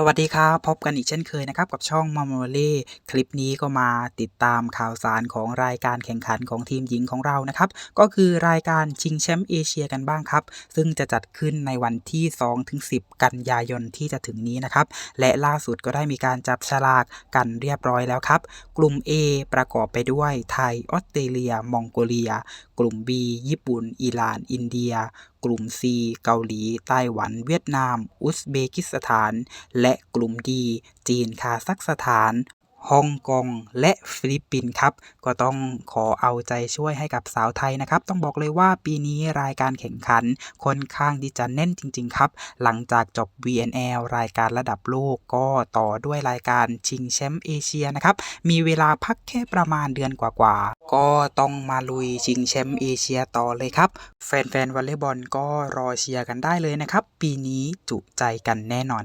สวัสดีครับ พบกันอีกเช่นเคยนะครับ กับช่องม a ม o เล่คลิปนี้ก็มาติดตามข่าวสารของรายการแข่งขันของทีมหญิงของเรานะครับ ก็คือรายการชิงแชมป์เอเชียกันบ้างครับ ซึ่งจะจัดขึ้นในวันที่ 2-10 กันยายนที่จะถึงนี้นะครับ และล่าสุดก็ได้มีการจับฉลากกันเรียบร้อยแล้วครับ กลุ่ม A ประกอบไปด้วยไทยออสเตรเลีย มองโกเลีย กลุ่ม B ญี่ปุ่น อิหร่าน อินเดียกลุ่ม C เกาหลี ไต้หวัน เวียดนาม อุซเบกิสถาน และกลุ่ม D จีน คาซัคสถาน ฮ่องกงและฟิลิปปินส์ครับ ก็ต้องขอเอาใจช่วยให้กับสาวไทยนะครับ ต้องบอกเลยว่าปีนี้รายการแข่งขันค่อนข้างที่จะแน่นจริง ๆ ครับ หลังจากจบ VNL รายการระดับโลกก็ต่อด้วยรายการชิงแชมป์เอเชียนะครับ มีเวลาพักแค่ประมาณเดือนกว่าๆ ก็ต้องมาลุยชิงแชมป์เอเชียต่อเลยครับ แฟนๆวอลเลย์บอลก็รอเชียร์กันได้เลยนะครับ ปีนี้จุใจกันแน่นอน